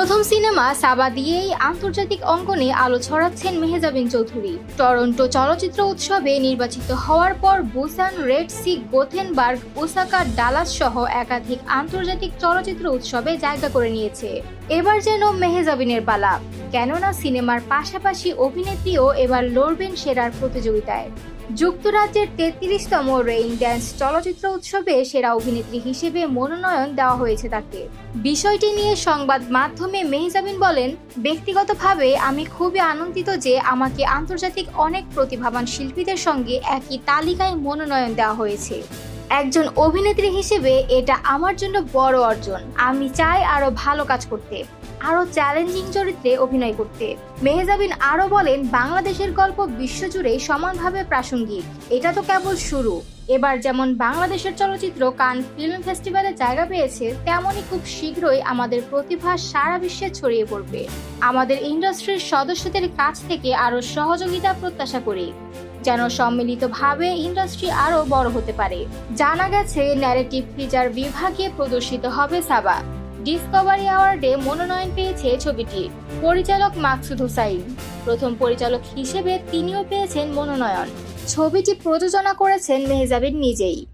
প্রথম সিনেমা সাবা দিয়েই আন্তর্জাতিক অঙ্গনে আলো ছড়াচ্ছেন মেহেজাবিন চৌধুরী। টরন্টো চলচ্চিত্র উৎসবে নির্বাচিত হওয়ার পর Busan, Red Sea, Gothenburg, Osaka, Dallas সহ একাধিক আন্তর্জাতিক চলচ্চিত্র উৎসবে জায়গা করে নিয়েছে। এবার যেন মেহেজাবিনের পালা। কেননা সিনেমার পাশাপাশি অভিনেত্রীও এবার লড়বেন সেরার প্রতিযোগিতায়। যুক্তরাজ্যের তেত্রিশতম রেইন ড্যান্স চলচ্চিত্র উৎসবে সেরা অভিনেত্রী হিসেবে মনোনয়ন দেওয়া হয়েছে তাকে। বিষয়টি নিয়ে সংবাদ মাধ্যমে মেহজাবিন বলেন, ব্যক্তিগতভাবে আমি খুবই আনন্দিত যে আমাকে আন্তর্জাতিক অনেক প্রতিভাবান শিল্পীদের সঙ্গে একই তালিকায় মনোনয়ন দেওয়া হয়েছে। একজন অভিনেত্রী হিসেবে এটা আমার জন্য বড় অর্জন। আমি চাই আরও ভালো কাজ করতে। আরও চ্যালেঞ্জিং চরিত্রে অভিনয় করতে। মেহজাবিন আরও বলেন, বাংলাদেশের গল্প বিশ্বজুড়ে সমানভাবে প্রাসঙ্গিক। এটা তো কেবল শুরু। এবার যেমন বাংলাদেশের চলচ্চিত্র কান ফিল্ম ফেস্টিভ্যালে জায়গা পেয়েছে, তেমনই খুব শীঘ্রই আমাদের প্রতিভা সারা বিশ্বে ছড়িয়ে পড়বে। আমাদের ইন্ডাস্ট্রির সদস্যদের কাছ থেকে আরও সহযোগিতা প্রত্যাশা করি, যেন সম্মিলিতভাবে ইন্ডাস্ট্রি আরও বড় হতে পারে। জানা গেছে, ন্যারেটিভ ফিচার বিভাগে প্রদর্শিত হবে সাবা। ডিসকভারি অ্যাওয়ার্ডে মনোনয়ন পেয়েছে ছবিটি। পরিচালক মাকসুদ হুসাইন। প্রথম পরিচালক হিসেবে তিনিও পেয়েছেন মনোনয়ন। ছবিটি প্রযোজনা করেছেন মেহজাবিন নিজেই।